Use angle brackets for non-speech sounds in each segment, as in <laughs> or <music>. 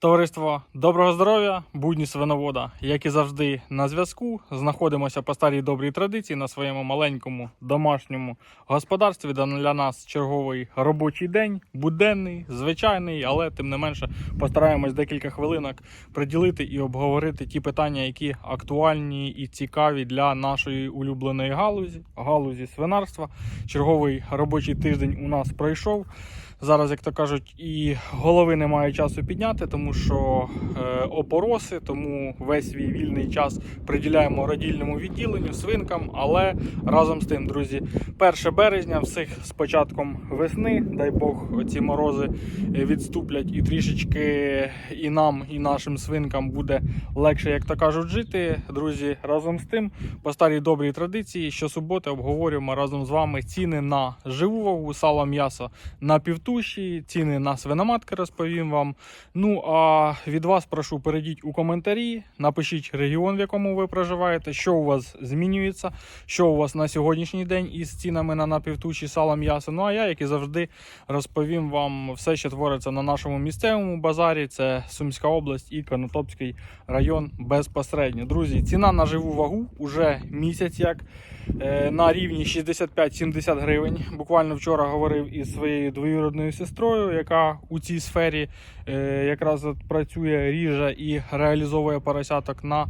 Товариство доброго здоров'я, будні свиновода, як і завжди, на зв'язку. Знаходимося по старій добрій традиції на своєму маленькому домашньому господарстві. де Для нас черговий робочий день, буденний, звичайний, але тим не менше постараємось декілька хвилинок приділити і обговорити ті питання, які актуальні і цікаві для нашої улюбленої галузі, галузі свинарства. Черговий робочий тиждень у нас пройшов. Зараз, як то кажуть, і голови немає часу підняти, тому що е, опороси, тому весь свій вільний час приділяємо родільному відділенню, свинкам. Але разом з тим, друзі, 1 березня, всіх з початком весни, дай Бог, ці морози е, відступлять і трішечки і нам, і нашим свинкам буде легше, як то кажуть, жити. Друзі, разом з тим, по старій добрій традиції, щосуботи обговорюємо разом з вами ціни на живу вагу, сало, м'ясо на півтуші, ціни на свиноматки розповім вам. Ну а від вас прошу перейдіть у коментарі, напишіть регіон, в якому ви проживаєте, що у вас змінюється, що у вас на сьогоднішній день із цінами на напівтуші сало м'ясо. Ну а я, як і завжди, розповім вам все, що твориться на нашому місцевому базарі. Це Сумська область і Конотопський район безпосередньо. Друзі, ціна на живу вагу уже місяць як е, на рівні 65-70 гривень. Буквально вчора говорив із своєю двоюродною сестрою, яка у цій сфері е, якраз працює, ріже і реалізовує поросяток на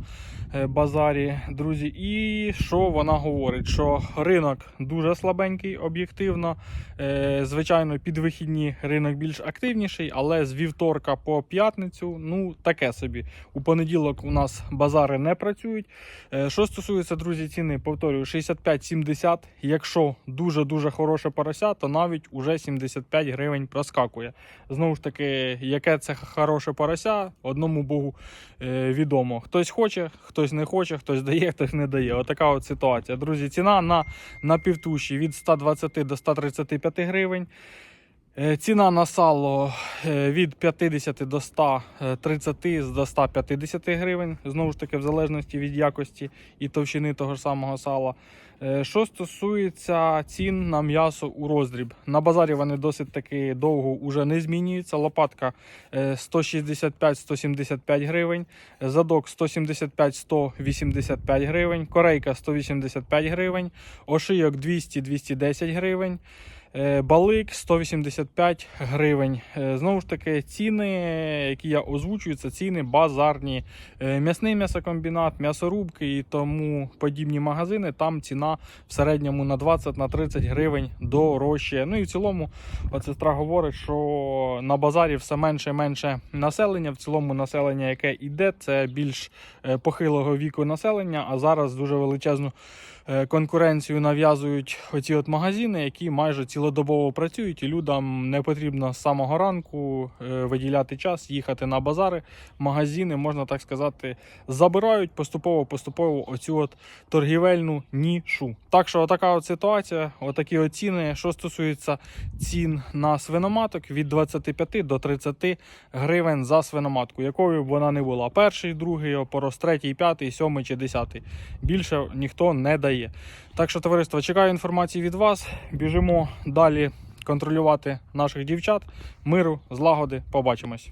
базарі. Друзі, і що вона говорить? Що ринок дуже слабенький, об'єктивно. Е, Звичайно, під вихідні ринок більш активніший, але з вівторка по п'ятницю, ну таке собі. У понеділок у нас базари не працюють. Е, Що стосується, друзі, ціни, повторюю, 65-70. Якщо дуже-дуже хороше порося, то навіть уже 75 гривень проскакує. Знову ж таки, яке це хороше порося, одному Богу е, відомо. Хтось хоче, хтось не хоче, хтось дає, <laughs> хтось не дає. Отака от ситуація. Друзі, ціна на, на півтуші від 120 до 135 гривень. Е, Ціна на сало е, від 50 до 130 до 150 гривень. Знову ж таки, в залежності від якості і товщини того ж самого сала. Е, Що стосується цін на м'ясо у роздріб, на базарі вони досить таки довго вже не змінюються. Лопатка е, 165-175 гривень, задок 175-185 гривень, корейка 185 гривень, ошийок 200-210 гривень. Е, Балик 185 гривень. Е, Знову ж таки, ціни, які я озвучую, це ціни базарні. Е, М'ясний м'ясокомбінат, м'ясорубки і тому подібні магазини. Там ціна в середньому на 20-30 гривень дорожче. Ну і в цілому, сестра говорить, що на базарі все менше і менше населення. В цілому населення, яке йде, це більш похилого віку населення, а зараз дуже величезну конкуренцію нав'язують оці от магазини, які майже цілодобово працюють, і людям не потрібно з самого ранку е, виділяти час, їхати на базари. Магазини, можна так сказати, забирають поступово-поступово оцю от торгівельну нішу. Так що така от ситуація, отакі от ціни. Що стосується цін на свиноматок від 25 до 30 гривень за свиноматку, якою б вона не була. Перший, другий опорос, третій, п'ятий, сьомий чи десятий. Більше ніхто не дає. Так що, товариство, чекаю інформації від вас. Біжимо далі контролювати наших дівчат. Миру, злагоди. Побачимось.